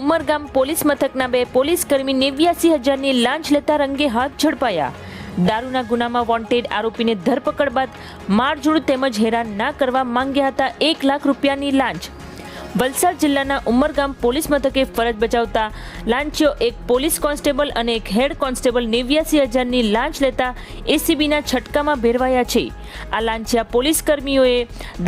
Umargam police મથકના બે police કર્મી નેવ્યાસી હજારની લાંચ લેતા રંગે હાથ ઝડપાયા. દારૂના ગુનામાં વોન્ટેડ આરોપીને ધરપકડ બાદ મારઝૂડ તેમજ હેરાન ના કરવા માંગ્યા હતા એક લાખ રૂપિયાની લાંચ. વલસાડ જિલ્લાના ઉમરગામ પોલીસ મથકે ફરજ બજાવતા લાંચીઓ એક પોલીસ કોન્સ્ટેબલ અને એક હેડ કોન્સ્ટેબલ નેવ્યાસી હજારની લાંચ લેતા એસીબીના છટકામાં ભેરવાયા છે. આ લાંચિયા પોલીસ કર્મીઓએ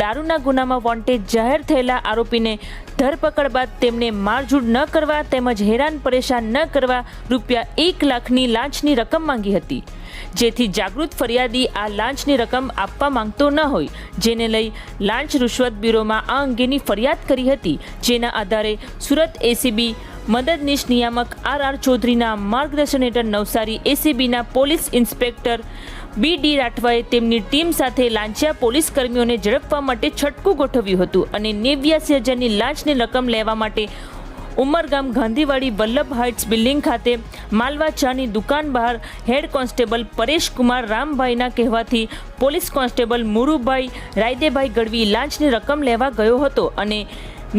દારૂના ગુનામાં વોન્ટેડ જાહેર થયેલા આરોપીને ધરપકડ બાદ તેમને મારઝૂડ ન કરવા તેમજ હેરાન પરેશાન ન કરવા રૂપિયા એક લાખની લાંચની રકમ માંગી હતી. જેથી જાગૃત ફરિયાદી આ લાંચની રકમ આપવા માંગતો ન હોય, જેને લઈ લાંચ રૂશ્વત બ્યુરોમાં આ અંગેની ફરિયાદ કરી હતી. જેના આધારે સુરત એસીબી મદદનીશ નિયામક આર આર ચૌધરીના માર્ગદર્શન હેઠળ નવસારી એસીબીના પોલીસ ઇન્સ્પેક્ટર બી ડી રાઠવાએ તેમની ટીમ સાથે લાંચિયા પોલીસ કર્મીઓને ઝડપવા માટે છટકું ગોઠવ્યું હતું અને નેવ્યાસી હજારની લાંચની રકમ લેવા માટે ઉમરગામ ગાંધીવાડી વલ્લભ હાઇટ્સ બિલ્ડિંગ ખાતે માલવા ચાની દુકાન બહાર હેડ કોન્સ્ટેબલ પરેશ કુમાર રામભાઈના કહેવાથી પોલીસ કોન્સ્ટેબલ મુરુભાઈ રાયદેભાઈ ગઢવી લાંચની રકમ લેવા ગયો હતો અને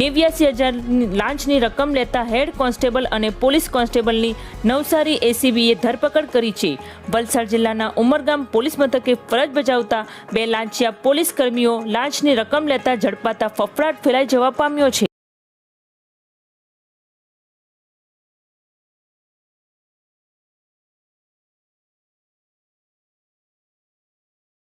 નેવ્યાસી હજારની લાંચની રકમ લેતા હેડ કોન્સ્ટેબલ અને પોલીસ કોન્સ્ટેબલની નવસારી એસીબીએ ધરપકડ કરી છે. વલસાડ જિલ્લાના ઉમરગામ પોલીસ મથકે ફરજ બજાવતા બે લાંચિયા પોલીસ કર્મીઓ લાંચની રકમ લેતા ઝડપાતા ફફડાટ ફેલાઈ જવા પામ્યો છે.